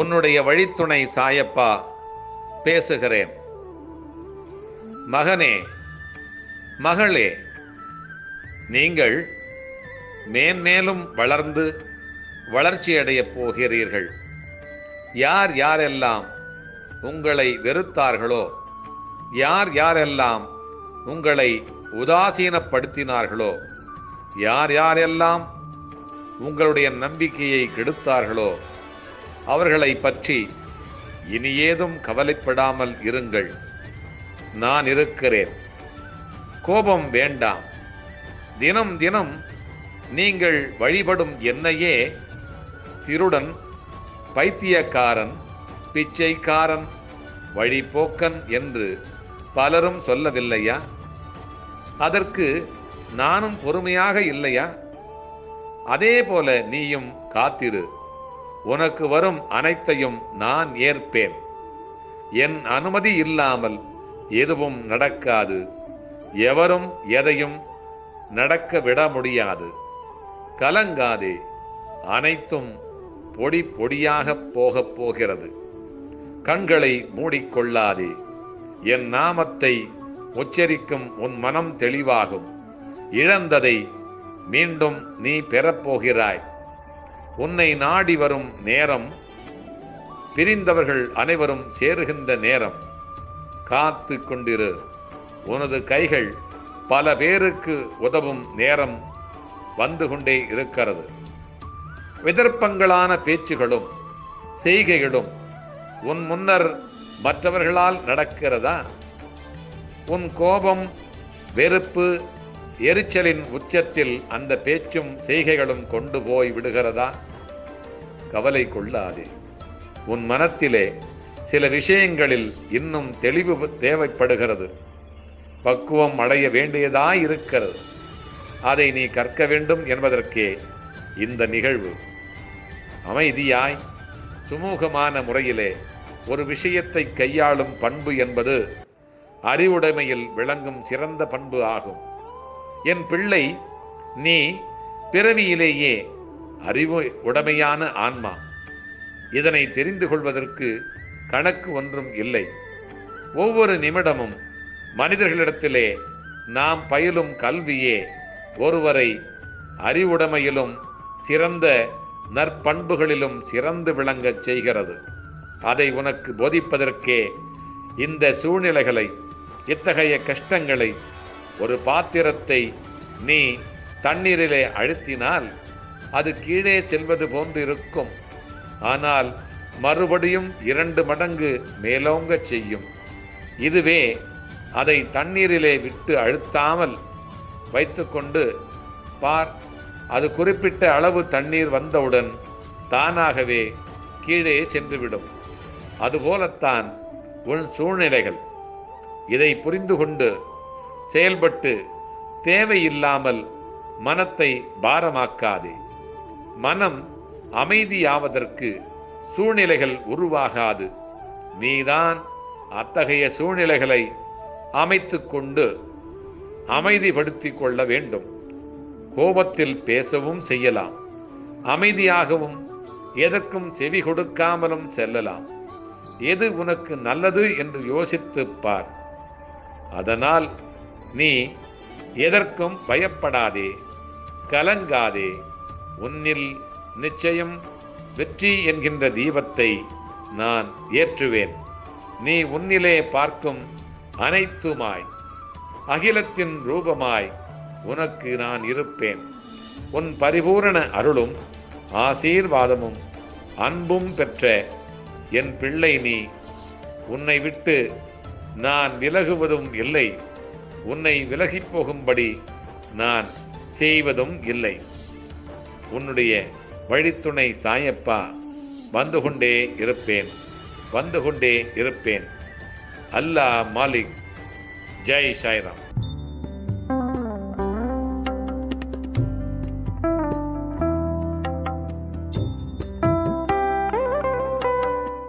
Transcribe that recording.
உன்னுடைய வழித்துணை சாயப்பா பேசுகிறேன். மகனே மகளே நீங்கள் மேன்மேலும் வளர்ந்து வளர்ச்சியடையப் போகிறீர்கள். யார் யாரெல்லாம் உங்களை வெறுத்தார்களோ யார் யாரெல்லாம் உங்களை உதாசீனப்படுத்தினார்களோ யார் யாரெல்லாம் உங்களுடைய நம்பிக்கையை கெடுத்தார்களோ அவர்களை பற்றி இனி ஏதும் கவலைப்படாமல் இருங்கள். நான் இருக்கிறேன். கோபம் வேண்டாம். தினம் தினம் நீங்கள் வழிபடும் என்னையே திருடன் பைத்தியக்காரன் பிச்சைக்காரன் வழிபோக்கன் என்று பலரும் சொல்லவில்லையா? அதற்கு நானும் பொறுமையாக இல்லையா? அதே போல நீயும் காத்திரு. உனக்கு வரும் அனைத்தையும் நான் ஏற்பேன். என் அனுமதி இல்லாமல் எதுவும் நடக்காது. எவரும் எதையும் நடக்க விட முடியாது. கலங்காதே. அனைத்தும் பொடி பொடியாக போகப் போகிறது. கண்களை மூடிக்கொள்ளாதே. என் நாமத்தை உச்சரிக்கும் உன் மனம் தெளிவாகும். இழந்ததை மீண்டும் நீ பெறப்போகிறாய். உன்னை நாடி வரும் நேரம் பிரிந்தவர்கள் அனைவரும் சேருகின்ற நேரம். காத்து கொண்டிரு. உனது கைகள் பல பேருக்கு உதவும் நேரம் வந்து கொண்டே இருக்கிறது. விதர்ப்பங்களான பேச்சுகளும் செய்கைகளும் உன் முன்னர் மற்றவர்களால் நடக்கிறதா? உன் கோபம் வெறுப்பு எரிச்சலின் உச்சத்தில் அந்த பேச்சும் செய்கைகளும் கொண்டு போய் விடுகிறதா? கவலை கொள்ளாதே. உன் மனத்திலே சில விஷயங்களில் இன்னும் தெளிவு தேவைப்படுகிறது. பக்குவம் அடைய வேண்டியதாய் இருக்கிறது அதை நீ கற்க வேண்டும் என்பதற்கே இந்த நிகழ்வு. அமைதியாய் சுமூகமான முறையிலே ஒரு விஷயத்தை கையாளும் பண்பு என்பது அறிவுடைமையில் விளங்கும் சிறந்த பண்பு ஆகும். என் பிள்ளை நீ பிறவியிலேயே அறிவு உடைமையான ஆன்மா. இதனை தெரிந்து கொள்வதற்கு கணக்கு ஒன்றும் இல்லை. ஒவ்வொரு நிமிடமும் மனிதர்களிடத்திலே நாம் பயிலும் கல்வியே ஒருவரை அறிவுடைமையிலும் சிறந்த நற்பண்புகளிலும் சிறந்து விளங்கச் செய்கிறது. அதை உனக்கு போதிப்பதற்கே இந்த சூழ்நிலைகளை இத்தகைய கஷ்டங்களை ஒரு பாத்திரத்தை நீ தண்ணீரிலே அழுத்தினால் அது கீழே செல்வது போன்று இருக்கும். ஆனால் மறுபடியும் இரண்டு மடங்கு மேலோங்கச் செய்யும். இதுவே அதை தண்ணீரிலே விட்டு அழுத்தாமல் வைத்துக்கொண்டு பார் அது குறிப்பிட்ட அளவு தண்ணீர் வந்தவுடன் தானாகவே கீழே சென்றுவிடும். அதுபோலத்தான் உன் சூழ்நிலைகள். இதை புரிந்து கொண்டு செயல்பட்டு தேவையில்லாமல் மனத்தை பாரமாக்காதே. மனம் அமைதியாவதற்கு சூழ்நிலைகள் உருவாகாது. நீதான் அத்தகைய சூழ்நிலைகளை அமைத்து கொண்டு அமைதிப்படுத்திக் கொள்ள வேண்டும். கோபத்தில் பேசவும் செய்யலாம். அமைதியாகவும் எதற்கும் செவி கொடுக்காமலும் செல்லலாம். எது உனக்கு நல்லது என்று யோசித்துப் பார். அதனால் நீ எதற்கும் பயப்படாதே கலங்காதே. உன்னில் நிச்சயம் வெற்றி என்கின்ற தீபத்தை நான் ஏற்றுவேன். நீ உன்னிலே பார்க்கும் அனைத்துமாய் அகிலத்தின் ரூபமாய் உனக்கு நான் இருப்பேன். உன் பரிபூரண அருளும் ஆசீர்வாதமும் அன்பும் பெற்ற என் பிள்ளை நீ. உன்னை விட்டு நான் விலகுவதும் இல்லை. உன்னை விலகிப் போகும்படி நான் செய்வதும் இல்லை. உன்னுடைய வழித்துணை சாயப்பா வந்து கொண்டே இருப்பேன் வந்து கொண்டே இருப்பேன். அல்லாஹ் மாலிக் ஜெய் சாய்ராம்.